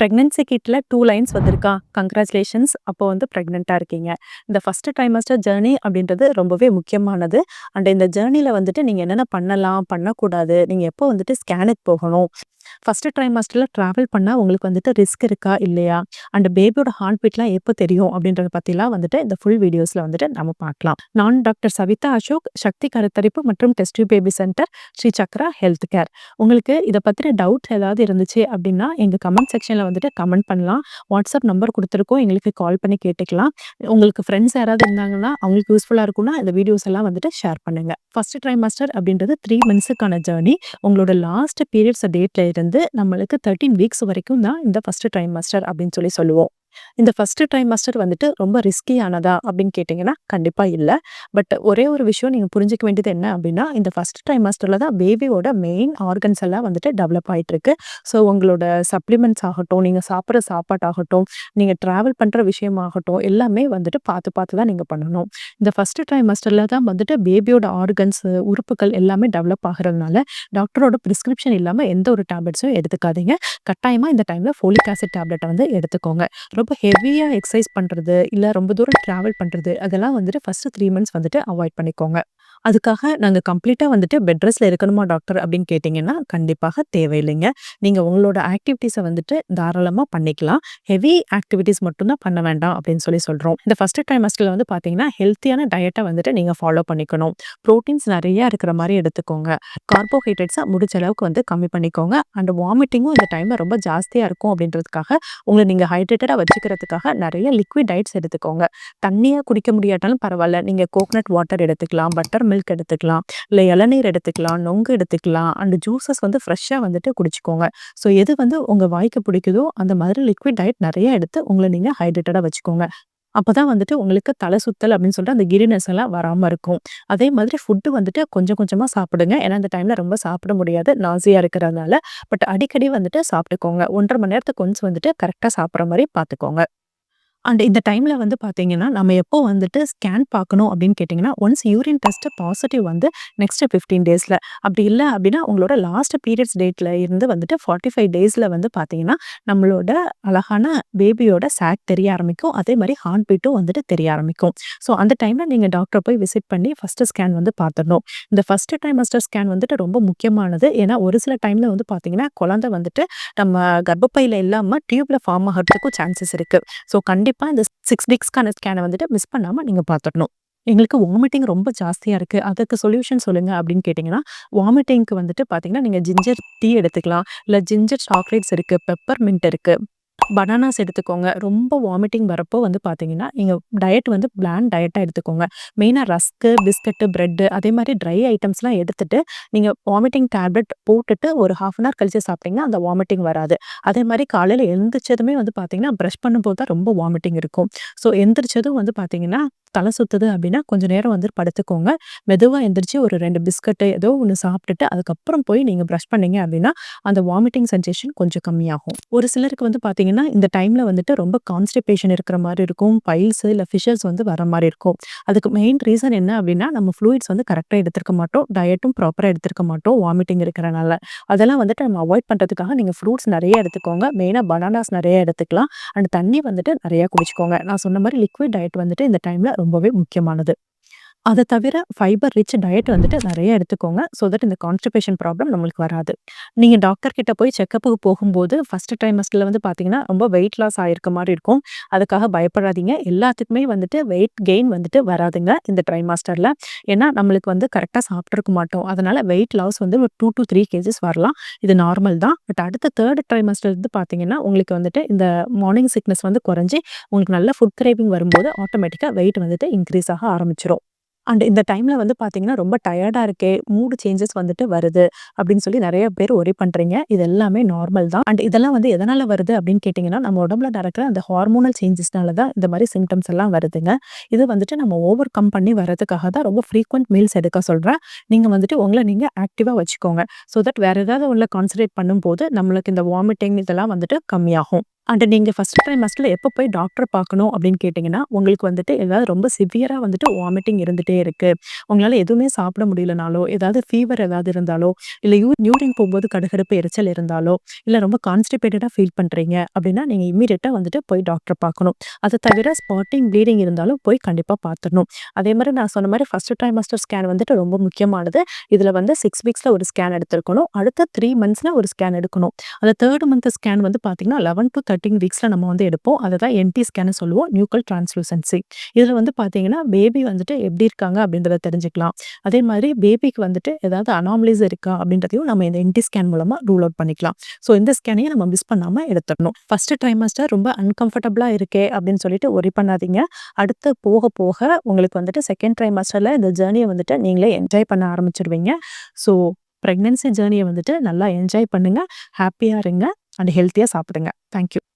Pregnancy கிட்டில் two lines வந்திருக்கா? Congratulations அப்போ வந்து ப்ரெக்னெண்ட்டாக இருக்கீங்க. இந்த ஃபஸ்ட்டு டைமஸ்டர் ஜர்னி அப்படின்றது ரொம்பவே முக்கியமானது. அண்ட் இந்த ஜேர்னியில் வந்துட்டு நீங்கள் என்னென்ன பண்ணலாம், பண்ணக்கூடாது, நீங்கள் எப்போ வந்துட்டு ஸ்கேனுக்கு போகணும், ஃபர்ஸ்ட் ட்ரைமாஸ்டரில் டிராவல் பண்ணால் உங்களுக்கு வந்துட்டு ரிஸ்க் இருக்கா? இல்லையா? அண்ட் பேபியோட ஹார்ட் பீட்லாம் எப்போ தெரியும்? அப்படின்றத பற்றிலாம் வந்துட்டு இந்த ஃபுல் வீடியோஸ்ல வந்துட்டு நம்ம பார்க்கலாம். நான் டாக்டர் சவிதா அசோக், சக்தி கருத்தரிப்பு மற்றும் test baby centre, Sri Chakra health care. உங்களுக்கு இதை பத்தின டவுட் ஏதாவது இருந்துச்சு அப்படின்னா, எங்க கமெண்ட் செக்ஷன்ல வந்துட்டு கமெண்ட் பண்ணலாம். வாட்ஸ்அப் நம்பர் கொடுத்துருக்கோம் எங்களுக்கு கால் பண்ணி கேட்டுக்கலாம். உங்களுக்கு ஃப்ரெண்ட்ஸ் யாராவது இருந்தாங்கன்னா, அவங்களுக்கு யூஸ்ஃபுல்லா இருக்கும்னா, இந்த வீடியோஸ் எல்லாம் வந்துட்டு ஷேர் பண்ணுங்க. ஃபர்ஸ்ட் ட்ரைமாஸ்டர் அப்படின்றது த்ரீ மந்த்ஸுக்கான ஜர்னி. உங்களோட லாஸ்ட் பீரியட்ஸ் டேட்டில் இருந்து நம்மளுக்கு 13 வீக்ஸ் வரைக்கும் தான் இந்த ஃபர்ஸ்ட் ட்ரைமஸ்டர் அப்படின்னு சொல்லி சொல்லுவோம். இந்த ஃபர்ஸ்ட் ட்ரைமஸ்டர் வந்துட்டு ரொம்ப ரிஸ்கியானதா அப்படின்னு கேட்டீங்கன்னா, கண்டிப்பா இல்ல. பட் ஒரே ஒரு விஷயம் நீங்க புரிஞ்சிக்க வேண்டியது என்ன அப்படின்னா, இந்த ஃபர்ஸ்ட் ட்ரைமஸ்டர்ல தான் பேபியோட மெயின் ஆர்கன்ஸ் எல்லாம் வந்துட்டு டெவலப் ஆகிட்டுருக்கு ஸோ உங்களோட சப்ளிமெண்ட்ஸ் ஆகட்டும், நீங்க சாப்பிடுற சாப்பாட்டாகட்டும், நீங்க டிராவல் பண்ற விஷயமாகட்டும், எல்லாமே வந்துட்டு பார்த்து பார்த்து தான் நீங்க பண்ணணும். இந்த ஃபர்ஸ்ட் ட்ரைமஸ்டர்ல தான் வந்துட்டு பேபியோட ஆர்கன்ஸ், உறுப்புகள் எல்லாமே டெவலப் ஆகுறதுனால, டாக்டரோட ப்ரிஸ்கிரிப்ஷன் இல்லாமல் எந்த ஒரு டேப்லெட்ஸும் எடுத்துக்காதீங்க. கட்டாயமா இந்த டைம்ல ஃபோலிக் ஆசிட் டேப்லெட்டை வந்து எடுத்துக்கோங்க. ரொம்ப ஹெவியாக எக்ஸசைஸ் பண்ணுறது இல்லை ரொம்ப தூரம் ட்ராவல் பண்ணுறது அதெல்லாம் வந்துட்டு ஃபஸ்ட்டு த்ரீ மந்த்ஸ் வந்துட்டு அவாய்ட் பண்ணிக்கோங்க. அதுக்காக நாங்கள் கம்ப்ளீட்டாக வந்துட்டு பெட் ரெஸ்ட்ல இருக்கணுமா டாக்டர் அப்படின்னு கேட்டிங்கன்னா கண்டிப்பாக தேவையில்லைங்க. நீங்கள் உங்களோட ஆக்டிவிட்டீஸை வந்துட்டு தாராளமாக பண்ணிக்கலாம். ஹெவி ஆக்டிவிட்டீஸ் மட்டும்தான் பண்ண வேண்டாம் அப்படின்னு சொல்லி சொல்கிறோம் இந்த ஃபர்ஸ்ட் டைமஸ்டில் வந்து பார்த்தீங்கன்னா, ஹெல்த்தியான டயட்டை வந்துட்டு நீங்கள் ஃபாலோ பண்ணிக்கணும். புரோட்டீன்ஸ் நிறையா இருக்கிற மாதிரி எடுத்துக்கோங்க. கார்போஹைட்ரேட்ஸை முடிஞ்ச அளவுக்கு வந்து கம்மி பண்ணிக்கோங்க. அண்ட் வாமிட்டிங்கும் இந்த டைமில் ரொம்ப ஜாஸ்தியாக இருக்கும் அப்படின்றதுக்காக, உங்களை நீங்கள் ஹைட்ரேட்டடாக வச்சுக்கிறதுக்காக நிறைய லிக்விட் டயட்ஸ் எடுத்துக்கோங்க. தண்ணியாக குடிக்க முடியாட்டாலும் பரவாயில்ல நீங்கள் கோகனட் வாட்டர் எடுத்துக்கலாம், பட்டர் மில்க் எடுத்துக்கலாம், இல்லை இளநீர் எடுத்துக்கலாம், நொங்கு எடுத்துக்கலாம். அண்ட் ஜூஸஸ் வந்து ஃப்ரெஷ்ஷாக வந்துட்டு குடிச்சிக்கோங்க ஸோ எது வந்து உங்கள் வாய்க்கு பிடிக்குதோ, அந்த மாதிரி லிக்விட் டயட் நிறைய எடுத்து உங்களை நீங்கள் ஹைட்ரேட்டடாக வச்சுக்கோங்க. அப்போ தான் வந்துட்டு உங்களுக்கு தலை சுத்தல் அப்படின்னு சொல்லிட்டு அந்த கிரினஸ் எல்லாம் வராமல் இருக்கும். அதே மாதிரி ஃபுட்டு வந்துட்டு கொஞ்சம் கொஞ்சமாக சாப்பிடுங்க. ஏன்னா அந்த டைமில் ரொம்ப சாப்பிட முடியாது. நாசியாக இருக்கிறதுனால. பட் அடிக்கடி வந்துட்டு சாப்பிட்டுக்கோங்க. 1 1/2 மணி நேரத்துக்கு கொஞ்சம் வந்துட்டு கரெக்டாக சாப்பிட்ற மாதிரி பார்த்துக்கோங்க. அண்ட் இந்த டைமில் வந்து பார்த்தீங்கன்னா, நம்ம எப்போ வந்துட்டு ஸ்கேன் பார்க்கணும் அப்படின்னு கேட்டிங்கன்னா ஒன்ஸ் யூரின் டெஸ்ட்டு பாசிட்டிவ் வந்து நெக்ஸ்ட் ஃபிஃப்டீன் டேஸில் அப்படி இல்லை அப்படின்னா, உங்களோட லாஸ்ட் பீரியட்ஸ் டேட்டில் இருந்து வந்துட்டு 45 டேஸ்ல வந்து பார்த்தீங்கன்னா, நம்மளோட அழகான பேபியோட சாக் தெரிய ஆரம்பிக்கும். அதே மாதிரி ஹார்ட் பீட்டும் வந்துட்டு தெரிய ஆரம்பிக்கும். ஸோ அந்த டைமில் நீங்கள் டாக்டர் போய் விசிட் பண்ணி ஃபஸ்ட்டு ஸ்கேன் வந்து பார்த்துடணும். இந்த ஃபஸ்ட்டு டைமஸ்டர் ஸ்கேன் வந்துட்டு ரொம்ப முக்கியமானது. ஏன்னா ஒரு சில டைமில் வந்து பார்த்தீங்கன்னா, குழந்தை வந்துட்டு நம்ம கர்ப்பப்பையில் இல்லாமல் டியூப்பில் ஃபார்ம் ஆகுறதுக்கும் சான்சஸ் இருக்குது ஸோ கண்டிப்பாக கண்டிப்பாக இந்த சிக்ஸ் வீக்ஸ்க்கான ஸ்கேனை வந்துட்டு மிஸ் பண்ணாமல் நீங்கள் பார்த்துடணும். எங்களுக்கு வாமிட்டிங் ரொம்ப ஜாஸ்தியாக இருக்கு. அதுக்கு சொல்யூஷன் சொல்லுங்கள் அப்படின்னு கேட்டிங்கன்னா வாமிட்டிங்க்கு வந்துட்டு பார்த்தீங்கன்னா, நீங்கள் ஜிஞ்சர் டீ எடுத்துக்கலாம். இல்லை ஜிஞ்சர் சாக்லேட்ஸ் இருக்குது பெப்பர் மின்ட் இருக்குது பனானாஸ் எடுத்துக்கோங்க. ரொம்ப வாமிட்டிங் வரப்போ வந்து பார்த்தீங்கன்னா, நீங்கள் டயட் வந்து பிளான் டயட்டாக எடுத்துக்கோங்க. மெயினாக ரஸ்க்கு, பிஸ்கட்டு ப்ரெட்டு அதே மாதிரி ட்ரை ஐட்டம்ஸ்லாம் எடுத்துட்டு, நீங்கள் வாமிட்டிங் டேப்லெட் போட்டுட்டு ஒரு 1/2 அன் ஹவர் கழிச்சு சாப்பிட்டீங்கன்னா, அந்த வாமிட்டிங் வராது. அதே மாதிரி காலையில் எழுந்திரிச்சதுமே வந்து பார்த்தீங்கன்னா, ப்ரஷ் பண்ணும்போது தான் ரொம்ப வாமிட்டிங் இருக்கும். ஸோ எந்திரிச்சதும் வந்து பார்த்தீங்கன்னா, தலை சுத்துது அப்படின்னா, கொஞ்சம் நேரம் வந்து படுத்துக்கோங்க. மெதுவாக எந்திரிச்சு ஒரு ரெண்டு பிஸ்கட்டு ஏதோ ஒன்று சாப்பிட்டுட்டு, அதுக்கப்புறம் போய் நீங்கள் ப்ரஷ் பண்ணீங்க அப்படின்னா, அந்த வாமிட்டிங் சென்சேஷன் கொஞ்சம் கம்மியாகும். ஒரு சிலருக்கு வந்து பார்த்தீங்கன்னா, இந்த டைமில் வந்துட்டு ரொம்ப கான்ஸ்டிபேஷன் இருக்கிற மாதிரி இருக்கும். பைல்ஸு இல்லை ஃபிஷர்ஸ் வந்து வர மாதிரி இருக்கும். அதுக்கு மெயின் ரீசன் என்ன அப்படின்னா, நம்ம ஃப்ளூயிட்ஸ் வந்து கரெக்டாக எடுத்துருக்க மாட்டோம். டயட்டும் ப்ராப்பராக எடுத்துக்க மாட்டோம். வாமிட்டிங் இருக்கிறனால. அதெல்லாம் வந்துட்டு நம்ம அவாய்ட் பண்ணுறதுக்காக நீங்கள் ஃப்ரூட்ஸ் நிறைய எடுத்துக்கோங்க. மெயினாக பனானாஸ் நிறைய எடுத்துக்கலாம். அண்ட் தண்ணி வந்துட்டு நிறையா குடிச்சுக்கோங்க. நான் சொன்ன மாதிரி லிக்விட் டயட் வந்துட்டு இந்த டைமில் ரொம்பவே முக்கியமானது. அதை தவிர ஃபைபர் ரிச் டயட் வந்துட்டு நிறைய எடுத்துக்கோங்க. ஸோ தட் இந்த கான்ஸ்டிபேஷன் ப்ராப்ளம் நம்மளுக்கு வராது. நீங்கள் டாக்டர் கிட்ட போய் செக்கப்புக்கு போகும்போது ஃபர்ஸ்ட் டைமஸ்டில் வந்து பார்த்தீங்கன்னா, ரொம்ப வெயிட் லாஸ் ஆயிருக்க மாதிரி இருக்கும். அதுக்காக பயப்படாதீங்க. எல்லாத்துக்குமே வந்துட்டு வெயிட் கெயின் வந்துட்டு வராதுங்க இந்த ட்ரைமாஸ்டரில் ஏன்னா நம்மளுக்கு வந்து கரெக்டாக சாப்பிட்ருக்க மாட்டோம். அதனால வெயிட் லாஸ் வந்து ஒரு டூ டு த்ரீ கேஜஸ் வரலாம். இது நார்மல் தான். பட் அடுத்த 3 ட்ரைமஸ்டர் வந்து பார்த்தீங்கன்னா, உங்களுக்கு வந்துட்டு இந்த மார்னிங் சிக்னஸ் வந்து குறைஞ்சி உங்களுக்கு நல்ல ஃபுட் கிரேவிங் வரும்போது ஆட்டோமேட்டிக்காக வெயிட் வந்துட்டு இன்க்ரீஸ் ஆக ஆரம்பிச்சிடும் அண்ட் இந்த டைமில் வந்து பார்த்தீங்கன்னா, ரொம்ப டயர்டாக இருக்கே, மூடு சேஞ்சஸ் வந்துட்டு வருது அப்படின்னு சொல்லி நிறைய பேர் ஒரே பண்ணுறீங்க இது எல்லாமே நார்மல் தான். அண்ட் இதெல்லாம் வந்து எதனால் வருது அப்படின்னு கேட்டிங்கன்னா நம்ம உடம்புல நடக்கிற அந்த ஹார்மோனல் சேஞ்சஸ்னால தான் இந்த மாதிரி சிம்டம்ஸ் எல்லாம் வருதுங்க. இது வந்துட்டு நம்ம ஓவர் கம் பண்ணி வரதுக்காக தான் ரொம்ப ஃப்ரீக்வெண்ட் மீல்ஸ் எடுக்க சொல்கிறேன் நீங்கள் வந்துட்டு உங்களை நீங்கள் ஆக்டிவாக வச்சுக்கோங்க. ஸோ தட் வேறு ஏதாவது உள்ள கான்சன்ட்ரேட் பண்ணும்போது, நம்மளுக்கு இந்த வாமிட்டிங் இதெல்லாம் வந்துட்டு கம்மியாகும். அண்ட் நீங்கள் ஃபர்ஸ்ட் ட்ரைமஸ்டர்ல எப்போ போய் டாக்டர் பார்க்கணும் அப்படின்னு கேட்டிங்கன்னா, உங்களுக்கு வந்துட்டு ஏதாவது ரொம்ப சிவியராக வந்துட்டு வாமிட்டிங் இருந்துகிட்டே இருக்குது உங்களால் எதுவுமே சாப்பிட முடியலனாலோ, ஏதாவது ஃபீவர் ஏதாவது இருந்தாலோ, இல்லை யூ யூரின் போகும்போது கடுகடுப்பு எரிச்சல் இருந்தாலோ, இல்லை ரொம்ப கான்ஸ்டிபேட்டடாக ஃபீல் பண்ணுறீங்க அப்படின்னா, நீங்கள் இம்மீடியட்டாக வந்துட்டு போய் டாக்டர் பார்க்கணும். அதை தவிர ஸ்பாட்டிங், ப்ளீடிங் இருந்தாலும் போய் கண்டிப்பாக பார்த்துடணும் அதே மாதிரி நான் சொன்ன மாதிரி ஃபஸ்ட் ட்ரைமஸ்டர் ஸ்கேன் வந்துட்டு ரொம்ப முக்கியமானது. இதில் வந்து சிக்ஸ் வீக்ஸில் ஒரு ஸ்கேன் எடுத்திருக்கணும். அடுத்த த்ரீ மந்த்ஸில் ஒரு ஸ்கேன் எடுக்கணும். அந்த தேர்ட் மந்த் ஸ்கேன் வந்து பார்த்தீங்கன்னா, தேர்ட்டின் வீக்ஸில் நம்ம வந்து எடுப்போம். அதை தான் என்டி ஸ்கேனு சொல்லுவோம். நியூக்கல் டிரான்ஸ்லூசன்சி. இதில் வந்து பார்த்தீங்கன்னா, பேபி வந்துட்டு எப்படி இருக்காங்க அப்படின்றத தெரிஞ்சுக்கலாம். அதே மாதிரி பேபிக்கு வந்துட்டு ஏதாவது அனாமலிஸ் இருக்கா அப்படின்றதையும் நம்ம இந்த என்டி ஸ்கேன் மூலமாக ரூல் அவுட் பண்ணிக்கலாம். ஸோ இந்த ஸ்கேனையும் நம்ம மிஸ் பண்ணாமல் எடுத்துடணும் ஃபஸ்ட்டு ட்ரைமஸ்டர் ரொம்ப அன்கம்ஃபர்டபுளாக இருக்கே அப்படின்னு சொல்லிட்டு ஒரி பண்ணாதீங்க. அடுத்து போக போக உங்களுக்கு வந்துட்டு செகண்ட் ட்ரைமாஸ்டரில் இந்த ஜேர்னியை வந்துட்டு நீங்களே என்ஜாய் பண்ண ஆரம்பிச்சிருவீங்க ஸோ ப்ரெக்னென்சி ஜேர்னியை வந்துட்டு நல்லா என்ஜாய் பண்ணுங்கள் ஹாப்பியாக இருங்க. அண்ட் ஹெல்த்தியாக சாப்பிடுங்க. Thank you.